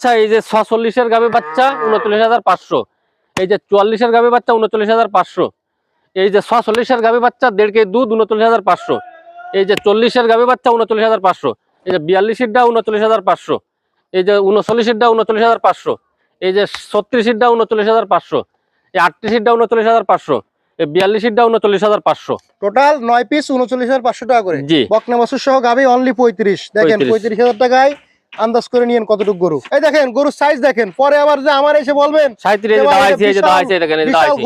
বাচ্চা এই যে ছচল্লিশের গাভী বাচ্চা উনচল্লিশ হাজার পাঁচশো এই যে চুয়াল্লিশের গাভী বাচ্চা উনচল্লিশ হাজার পাঁচশো এই যে ছচল্লিশের গাভী বাচ্চা দেড় কেজি দুধ উনচল্লিশ হাজার পাঁচশো এই যে চল্লিশের গাভী বাচ্চা উনচল্লিশ হাজার পাঁচশো এই যে বিয়াল্লিশেরটা উনচল্লিশ হাজার পাঁচশো এই যে উনচল্লিশেরটা উনচল্লিশ হাজার পাঁচশো এই যে ছত্রিশেরটা উনচল্লিশ হাজার পাঁচশো এই আটত্রিশেরটা উনচল্লিশ হাজার পাঁচশো এই বিয়াল্লিশেরটা উনচল্লিশ হাজার পাঁচশো টোটাল নয় পিস উনচল্লিশ হাজার পাঁচশো টাকা করে জি বকনা বাছুর সহ গাবি অনলি পঁয়ত্রিশ দেখেন পঁয়ত্রিশ হাজার টাকায় আন্দাজ করে নিয়েন কতটুকু গরু। এই দেখেন গরুর সাইজ দেখেন। পরে আবার যে আমার এসে বলবেন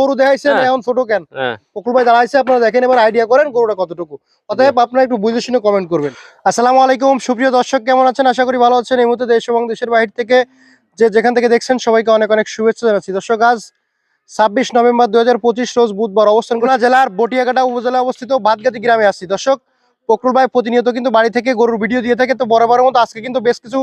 গরু দেখাইছেন হ্যাঁ। এখন ছোট কেন? হ্যাঁ। ভাই দাঁড়াইছে আপনারা দেখেন এবার আইডিয়া করেন গরুটা কতটুকু। অতএব আপনারা একটু বুঝে শুনে কমেন্ট করবেন। আসসালামু আলাইকুম সুপ্রিয় দর্শক কেমন আছেন? আশা করি ভালো আছেন। এই মুহূর্তে দেশ এবং দেশের বাহির থেকে যে যেখান থেকে দেখছেন সবাইকে অনেক অনেক শুভেচ্ছা জানাচ্ছি। দর্শক আজ ছাব্বিশ নভেম্বর দুই হাজার পঁচিশ রোজ বুধবার অবস্থান জেলার বটিয়াকাটা উপজেলা অবস্থিত বাদগাতি গ্রামে আসছি। দর্শক ফকরুল ভাই প্রতিনিয়ত কিন্তু বাড়ি থেকে গরুর ভিডিও দিয়ে থাকে। তো বরাবরের মতো আজকে কিন্তু বেশ কিছু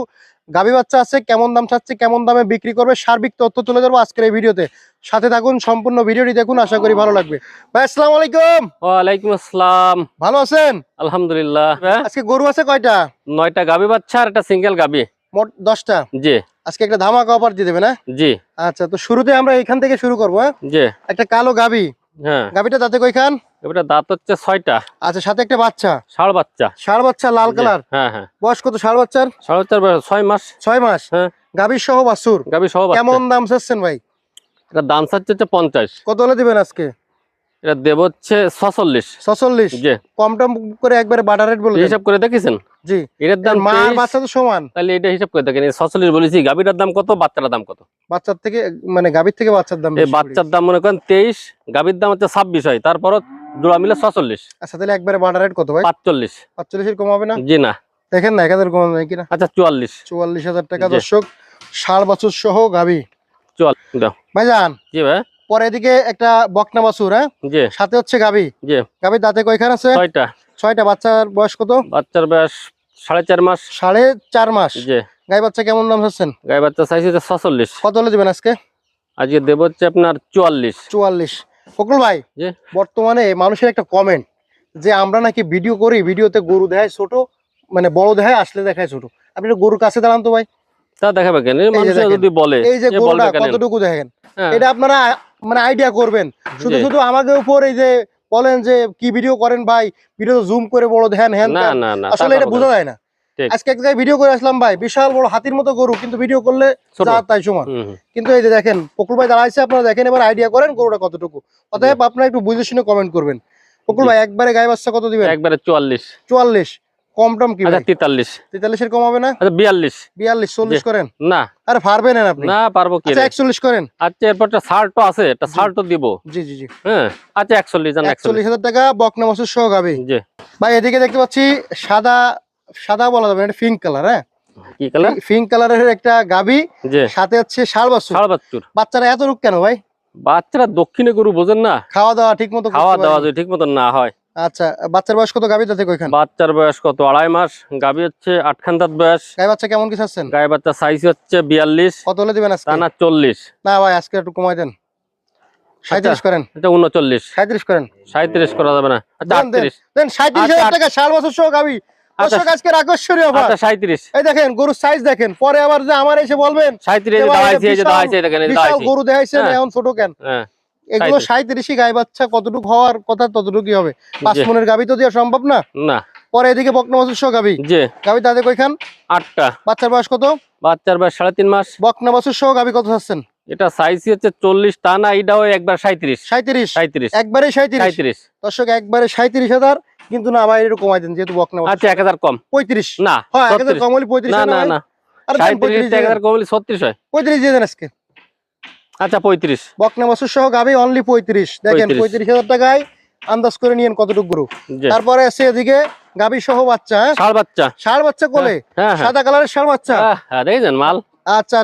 গাভী বাচ্চা আছে কেমন দাম চাচ্ছে কেমন দামে বিক্রি করবে সার্বিক তথ্য তুলে ধরবো আজকের এই ভিডিওতে। সাথে থাকুন সম্পূর্ণ ভিডিওটি দেখুন আশা করি ভালো লাগবে। ভাই আসসালামু আলাইকুম। ওয়ালাইকুম আসসালাম। ভালো আছেন? আলহামদুলিল্লাহ। হ্যাঁ, আজকে গরু আছে কয়টা? নয়টা গাবি বাচ্চা আর একটা সিঙ্গেল গাবি মোট দশটা? জি। আজকে একটা ধামাকা অফার দিয়ে দেবে না জি। আচ্ছা তো শুরুতে আমরা এখান থেকে শুরু করব হ্যাঁ? জি। একটা কালো গাবি হ্যাঁ। গাবিটা তাতে কয়খান? এবারে দাঁত হচ্ছে ছয়টা। আচ্ছা সাথে একটা বাচ্চা। ষাড় বাচ্চা। ষাড় বাচ্চা লাল কালার? হ্যাঁ হ্যাঁ। বয়স কত ষাড় বাচ্চার? সাড়ে বাচ্চার বয়স ছয় মাস। ছয় মাস। হ্যাঁ। গাবির সহ বাছুর। গাবি সহ কেমন দাম চাচ্ছেন ভাই? এটা দাম চাচ্ছে হচ্ছে পঞ্চাশ। কত হলে দিবেন আজকে? এটা দেব হচ্ছে ছচল্লিশ। ছচল্লিশ? কম টম করে একবারে বাটার রেট বলে হিসাব করে দেখেছেন? জি। এটার দাম মা 23, বাচ্চা তো সমান। তাহলে এটা হিসাব করে দেখেন ছচল্লিশ বলেছি গাবিটার দাম কত বাচ্চাটার দাম কত? বাচ্চার থেকে মানে গাবির থেকে বাচ্চার দাম এই বাচ্চার দাম মনে করেন তেইশ গাবির দাম হচ্ছে ছাব্বিশ হয় তারপরও জোড়া মিলে ছচল্লিশ। পড়ে। আচ্ছা তাহলে একবারে বাটার রেট কত ভাই? পাঁচচল্লিশ। পাঁচচল্লিশের কম হবে না? জি না। দেখেন না এক হাজার কম হবে কিনা? আচ্ছা চুয়াল্লিশ। চুয়াল্লিশ হাজার টাকা জি। দর্শক ষাড় বাছুর সহ গাবি চুয়াল দাও। ভাইজান জি ভাই। পরে এদিকে একটা বকনা বাছুর হ্যাঁ? জি। সাথে হচ্ছে গাবি জি। গাবির দাঁতে কয়খান আছে? ছয়টা। ছয়টা। বাচ্চার বয়স কত? বাচ্চার বয়স সাড়ে চার মাস। সাড়ে চার মাস। জি। গাই বাচ্চা কেমন দাম চাচ্ছেন? গাই বাচ্চা চাইছে যে ছচল্লিশ। কত হলে দেবেন আজকে? আজকে দেব হচ্ছে আপনার চুয়াল্লিশ। চুয়াল্লিশ। ফকরুল ভাই জি। বর্তমানে মানুষের একটা কমেন্ট যে আমরা নাকি ভিডিও করি ভিডিওতে গরু দেখায় ছোট মানে বড় দেখায় আসলে দেখায় ছোট। আপনি গরুর কাছে দাঁড়ান তো ভাই। তা দেখাবে কেন? মানুষ দেখেন, যদি বলে এই যে গরুটা কতটুকু দেখেন? হ্যাঁ, এটা আপনারা মানে আইডিয়া করবেন। শুধু শুধু আমাদের উপর এই যে বলেন যে কি ভিডিও করেন ভাই ভিডিও জুম করে বড় দেখেন হ্যান আসলে এটা বোঝা যায় না। আজকে এক জায়গায় ভিডিও করে আসলাম ভাই বিশাল বড় হাতির মতো গরু কিন্তু ভিডিও করলে তাই সমান। কিন্তু এই যে দেখেন ফকুল ভাই দাঁড়াইছে আপনারা দেখেন এবার আইডিয়া করেন গরুটা কতটুকু। অতএব আপনারা একটু বুঝে শুনে কমেন্ট করবেন। ফকুল জি। ভাই একবারে গায়ে বাচ্চা কত দিবেন? একবারে চুয়াল্লিশ। চুয়াল্লিশ। কম টম কি আচ্ছা কম হবে না? আচ্ছা বিয়াল্লিশ। বিয়াল্লিশ চল্লিশ করেন? না। আরে পারবেন না আপনি। না পারব কি আচ্ছা করেন। আচ্ছা এরপর একটা শার্টও আছে একটা শার্টও দিব। জি জি জি। হ্যাঁ আচ্ছা জান টাকা বকনা সহ গাবে। জি। ভাই এদিকে দেখতে পাচ্ছি সাদা সাদা বলা যাবে এটা পিঙ্ক কালার হ্যাঁ? কি কালার পিঙ্ক কালারের একটা গাবি সাথে হচ্ছে শাল বাছুর। ষাড় বাচ্চুর বাচ্চারা এত রূপ কেন ভাই? বাচ্চারা দক্ষিণে গরু বোঝেন না। খাওয়া দাওয়া ঠিক মতো খাওয়া দাওয়া যদি ঠিক মতন না হয়। আচ্ছা বাচ্চার বয়স কত তাতে কইখান বাচ্চার বয়স কত? আড়াই মাস। গাবি হচ্ছে আটখান দাঁত বয়স। গাই বাচ্চা কেমন কি চাচ্ছেন? গায়ে বাচ্চা সাইজ হচ্ছে বিয়াল্লিশ। কত হলে দিবেন আজকে? টানা চল্লিশ। না ভাই আজকে একটু কমাই দেন। সাঁত্রিশ করেন। এটা উনচল্লিশ। সাঁত্রিশ করেন। সাঁত্রিশ করা যাবে না। আচ্ছা। আটত্রিশ। দেন সাঁত্রিশ আচ্ছা, হাজার টাকা ষাট বছর সহ গাবি আচ্ছা, আচ্ছা ছোট কেন? হ্যাঁ। এগুলো 37 সাঁত্রিশই গাই বাচ্চা কতটুকু হওয়ার কথা ততটুকুই হবে। পাঁচ মনের গাবি তো দেওয়া সম্ভব না? না। পরে এদিকে বকনা বছর সহ গাবি। জি। গাবি তাদের কইখান আটটা। বাচ্চার বয়স কত? বাচ্চার বয়স সাড়ে তিন মাস। বকনা বছর সহ গাবি কত চাচ্ছেন? এটা সাইজ হচ্ছে চল্লিশ টানা এটাও একবার সাঁত্রিশ সাঁত্রিশ সাঁত্রিশ একবারে সাঁত্রিশ সাঁত্রিশ দর্শক একবারে সাঁত্রিশ হাজার কিন্তু না ভাই একটু কমাই দেন যেহেতু বকনা আচ্ছা এক হাজার কম। পঁয়ত্রিশ? না হয় এক হাজার 36 কম হলে পঁয়ত্রিশ না না না? না সাঁত্রিশ এক হাজার। কম হলে ছত্রিশ হয়। পঁয়ত্রিশ দিয়ে দেন আজকে। আচ্ছা পঁয়ত্রিশ। বকনা বছর সহ গাবি অনলি পঁয়ত্রিশ। দেখেন পঁয়ত্রিশ। হাজার টাকায় আন্দাজ করে নিয়েন কতটুকু গরু। তারপরে আছে এদিকে গাবি সহ বাচ্চা হ্যাঁ? ষাড় বাচ্চা। ষাড় বাচ্চা কোলে? হ্যাঁ হ্যাঁ সাদা কালারের ষাড় বাচ্চা? হ্যাঁ দেখেছেন মাল? আচ্ছা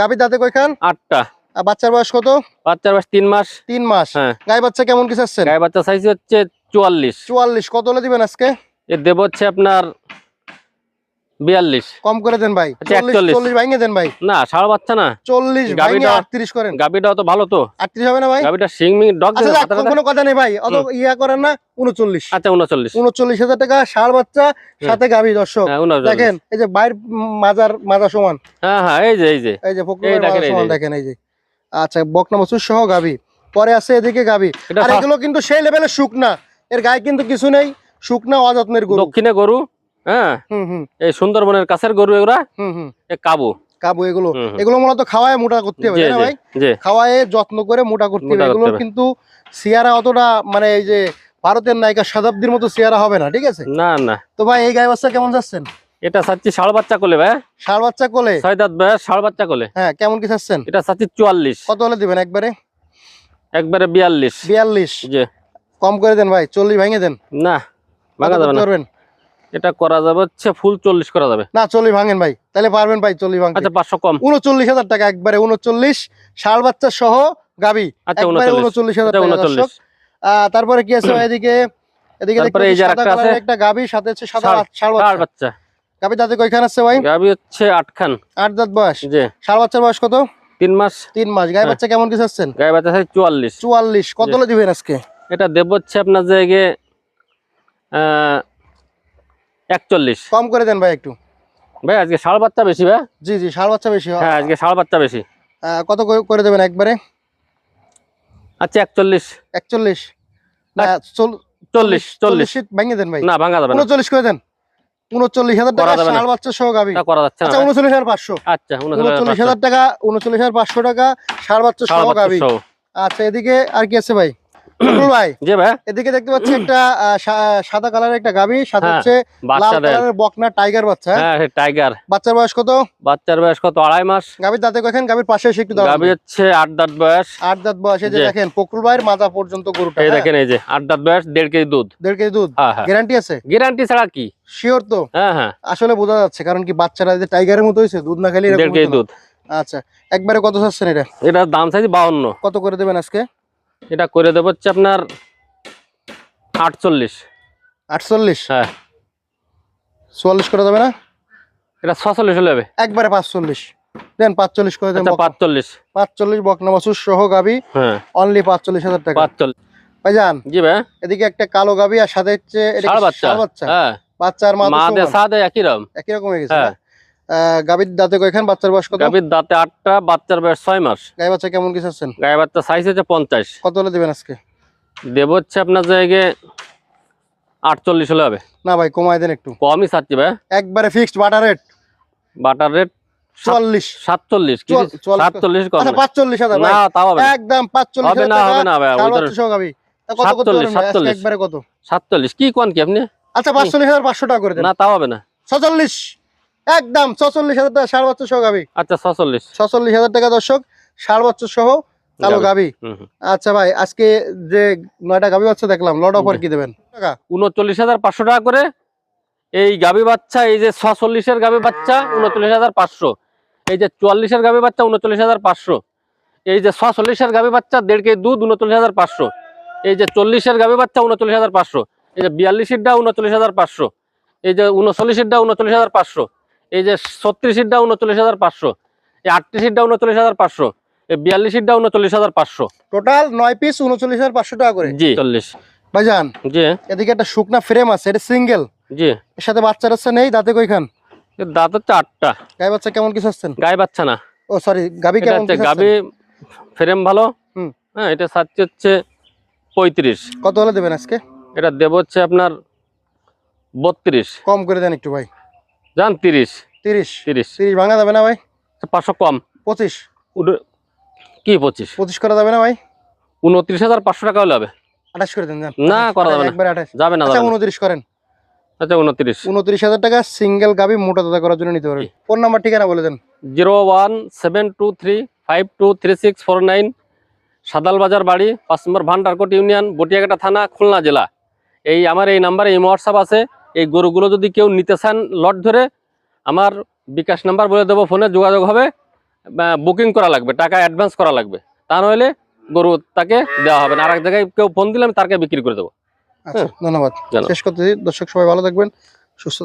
গাভীর দাঁতে কয়খান? আটটা। বাচ্চার বয়স কত? বাচ্চার বয়স তিন মাস। তিন মাস। হ্যাঁ। গাই বাচ্চা কেমন কি চাচ্ছেন? গায়ে বাচ্চা সাইজ হচ্ছে চুয়াল্লিশ। চুয়াল্লিশ। কত হলে দিবেন আজকে? এর দেব হচ্ছে আপনার বিয়াল্লিশ। কম করে দেন ভাই। আচ্ছা, চল্লিশ 41 ভাঙে দেন ভাই। না বাচ্চা না? চল্লিশ আটত্রিশ করেন। গাবিটাও তো ভালো তো। আটত্রিশ হবে না ভাই? গাবিটা সিং মিং ডগ আচ্ছা কোনো কথা নেই ভাই। অত ইয়া করেন না উনচল্লিশ। আচ্ছা উনচল্লিশ। উনচল্লিশ হাজার টাকা ষাড় বাচ্চা সাথে গাভী দর্শক। হ্যাঁ দেখেন এই যে বাইর মাজার মাজা সমান। হ্যাঁ হ্যাঁ এই যে এই যে। এই যে সমান দেখেন এই আচ্ছা বকনা মসুর সহ গাভী। পরে আছে এদিকে আর এগুলো কিন্তু সেই লেভেলের শুকনা। এর গায়ে কিন্তু কিছু নেই। শুকনা অযত্নের গরু। দক্ষিণে গরু। হ্যাঁ? এই সুন্দরবনের কাছের গরু এগুলা? কাবু। কাবু এগুলো। হুম, হুম। এগুলো মূলত খাওয়ায় মোটা করতে হবে না ভাই? খাওয়ায় যত্ন করে মোটা করতে হবে। এগুলো কিন্তু সিয়ারা অতটা মানে এই যে ভারতের নায়িকা শতাব্দীর মতো সিয়ারা হবে না ঠিক আছে? না না। তো ভাই এই গায়ে বাচ্চা কেমন যাচ্ছেন? এটা চাচ্ছি ষাড় বাচ্চা কোলে ভাই। ষাড় বাচ্চা কোলে? ছয় দাঁত ভাই ষাড় বাচ্চা কোলে। হ্যাঁ কেমন কি চাচ্ছেন এটা চাচ্ছি চুয়াল্লিশ। কত হলে দিবেন একবারে? একবারে বিয়াল্লিশ। বিয়াল্লিশ। কম করে দেন ভাই চল্লিশ ভেঙে দেন। না ভাঙা যাবে না। এটা করা যাবে হচ্ছে ফুল চল্লিশ করা যাবে। না চল্লিশ ভাঙেন ভাই। তাহলে পারবেন ভাই চল্লিশ ভাঙতে। আচ্ছা পাঁচশো কম। উনচল্লিশ হাজার টাকা একবারে উনচল্লিশ। ষাড় বাচ্চা সহ গাবি আচ্ছা উনচল্লিশ। হাজার টাকা উনচল্লিশ। তারপরে কি আছে ভাই এদিকে? এদিকে। একটা গাবি সাথে হচ্ছে বাচ্চা গাবি কয়খান আছে ভাই? গাবি হচ্ছে আটখান। আট দাঁত বয়স। জি। ষাড় বাচ্চার বয়স কত? তিন মাস। তিন মাস। গায়ে হ্যাঁ। বাচ্চা কেমন কিছু আসছেন গায়ে বাচ্চা চুয়াল্লিশ। চুয়াল্লিশ। কত দিবেন আজকে? এটা দেব হচ্ছে আপনার জায়গায় আহ, একচল্লিশ। কম করে দেন ভাই একটু। ভাই আজকে ষাড় বাচ্চা বেশি ভাই? জি জি ষাড় বাচ্চা বেশি হ্যাঁ। আজকে ষাড় বাচ্চা বেশি। কত করে- দেবেন একবারে? আচ্ছা একচল্লিশ। একচল্লিশ। চল্লিশ চল্লিশ ভেঙে দেন ভাই। না ভাঙা যাবে উনচল্লিশ করে দেন। উনচল্লিশ হাজার টাকা। ষাড় বাচ্চা সহ গাবি। করা যাচ্ছে আচ্ছা উনচল্লিশ হাজার পাঁচশো। আচ্ছা উনচল্লিশ হাজার টাকা উনচল্লিশ হাজার পাঁচশো টাকা ষাড় বাচ্চা ষাড় সহ গাবি। আচ্ছা এদিকে আর কি আছে ভাই? ভাই জি ভাই। এদিকে দেখতে পাচ্ছি একটা সাদা কালারের একটা গাবি সাথে হ্যাঁ, হচ্ছে লাল কালারের বকনা টাইগার বাচ্চা। হ্যাঁ? হ্যাঁ টাইগার। বাচ্চার বয়স কত? বাচ্চার বয়স কত? আড়াই মাস। গাবির দাঁতে কখন গাবির পাশে এসে একটু দাঁড়ান। গাবি হচ্ছে আট দাঁত বয়স। আট দাঁত বয়স। এই যে দেখেন ফখরুল ভাইয়ের মাথা পর্যন্ত গরুটা এই? দেখেন এই যে আট দাঁত বয়স কেজি দুধ। কেজি দুধ? গ্যারান্টি আছে? গ্যারান্টি ছাড়া কি? শিওর তো? হ্যাঁ হ্যাঁ। আসলে বোঝা যাচ্ছে কারণ কি বাচ্চারা যে টাইগারের মতো হয়েছে দুধ না খেলে এরকম কেজি দুধ। আচ্ছা একবারে কত চাচ্ছেন এটা? এটার দাম চাইছি বাউন্ন। কত করে দেবেন আজকে? এটা করে দেবো হচ্ছে আপনার আটচল্লিশ। আটচল্লিশ? হ্যাঁ। চুয়াল্লিশ করে দেবে না? এটা ছচল্লিশ হলে হবে। একবারে পাঁচচল্লিশ। দেন পাঁচচল্লিশ করে দেন আচ্ছা পাঁচচল্লিশ। পাঁচচল্লিশ বকনা বাছুর সহ গাবি। হ্যাঁ। অনলি পাঁচচল্লিশ হাজার টাকা। পাঁচচল্লিশ। ভাইজান জি ভাই। এদিকে একটা কালো গাবি আর সাথে হচ্ছে এটা বাচ্চা। বাচ্চা? হ্যাঁ। বাচ্চার মা একই রকম। একই রকম হয়ে গেছে হ্যাঁ। গাবির দাঁতে কয়খান? বাচ্চার বয়স কত? গাভীর দাঁতে আটটা বাচ্চার বয়স ছয় মাস। গাই বাচ্চা কেমন কিছু আছেন গায়ে বাচ্চা সাইজ হচ্ছে পঞ্চাশ। কত হলে দেবেন আজকে? দেব হচ্ছে আপনার জায়গায় আটচল্লিশ হলে হবে। না ভাই কমাই দেন একটু। কমই চাচ্ছি ভাই। একবারে fixed butter rate butter rate চুয়াল্লিশ। সাতচল্লিশ সাতচল্লিশ আচ্ছা পাঁচচল্লিশ হাজার না তাও হবে একদম পাঁচচল্লিশ হবে না হবে না ভাই সাতচল্লিশ। একবারে কত? সাতচল্লিশ কি কোন কি আপনি? আচ্ছা পাঁচচল্লিশ হাজার পাঁচশো টাকা করে দেন। না তাও হবে না। ছচল্লিশ। একদম ছচল্লিশ হাজার টাকা ষাড় বাচ্চা সহ গাবি আচ্ছা ছচল্লিশ। ছচল্লিশ হাজার টাকা দর্শক ষাড় বাচ্চা সহ কালো। গাবি। আচ্ছা ভাই আজকে যে নয়টা গাবি বাচ্চা দেখলাম লট অফার। কি দেবেন? উনচল্লিশ হাজার পাঁচশো টাকা করে এই গাবি বাচ্চা এই যে ছচল্লিশের গাবি বাচ্চা উনচল্লিশ হাজার পাঁচশো। এই যে চুয়াল্লিশের গাবি বাচ্চা উনচল্লিশ হাজার পাঁচশো। এই যে ছচল্লিশের গাবি বাচ্চা দেড় কেজি দুধ উনচল্লিশ হাজার পাঁচশো। এই যে চল্লিশের গাবি বাচ্চা উনচল্লিশ হাজার পাঁচশো। এই যে বিয়াল্লিশেরটা উনচল্লিশ হাজার পাঁচশো। এই যে উনচল্লিশেরটা উনচল্লিশ হাজার পাঁচশো। এই যে ছত্রিশ ছত্রিশেরটা উনচল্লিশ হাজার পাঁচশো এই আটত্রিশেরটা উনচল্লিশ হাজার পাঁচশো এই বিয়াল্লিশেরটা উনচল্লিশ হাজার পাঁচশো। টোটাল নয় পিস উনচল্লিশ হাজার পাঁচশো টাকা করে। জি। চল্লিশ। ভাইজান জি। এদিকে একটা শুকনা ফ্রেম আছে এটা সিঙ্গেল জি। এর সাথে বাচ্চা টাচ্চা নেই দাঁতে কইখান দাঁত হচ্ছে আটটা। গায়ে বাচ্চা কেমন কিছু আসছেন গায়ে বাচ্চা না। ও সরি গাবি কেমন গাবি ফ্রেম ভালো। হুম। হ্যাঁ এটা সাচ্ছে হচ্ছে পঁয়ত্রিশ। কত হলে দেবেন আজকে? এটা দেব হচ্ছে আপনার বত্রিশ। কম করে দেন একটু ভাই। যান তিরিশ। তিরিশ। তিরিশ। তিরিশ ভাঙা যাবে না ভাই? পাঁচশো কম। পঁচিশ। কি পঁচিশ? পঁচিশ করা যাবে না ভাই? উনত্রিশ হাজার পাঁচশো টাকা হলে হবে। আঠাশ করে দেন না, করা যাবে না। আঠাশ। যাবে না আচ্ছা যাবে না। উনত্রিশ করেন। আচ্ছা উনত্রিশ। উনত্রিশ হাজার টাকা সিঙ্গেল গাবি মোটা দাদা করার জন্য নিতে পারবেন। ফোন নাম্বার ঠিকানা বলে দেন। Zero one seven two three five two three six four nine সাদাল বাজার বাড়ি পাঁচ নম্বর ভান্ডারকোট ইউনিয়ন বটিয়াঘাটা থানা খুলনা জেলা। এই আমার এই নাম্বারে এই হোয়াটসঅ্যাপ আছে। এই গরুগুলো যদি কেউ নিতে চান লট ধরে আমার বিকাশ নাম্বার বলে দেবো ফোনে যোগাযোগ হবে বুকিং করা লাগবে টাকা অ্যাডভান্স করা লাগবে। তা নইলে গরু তাকে দেওয়া হবে না। আর এক জায়গায় কেউ ফোন দিলে আমি তাকে বিক্রি করে দেবো। আচ্ছা ধন্যবাদ। শেষ করতে দর্শক সবাই ভালো থাকবেন সুস্থ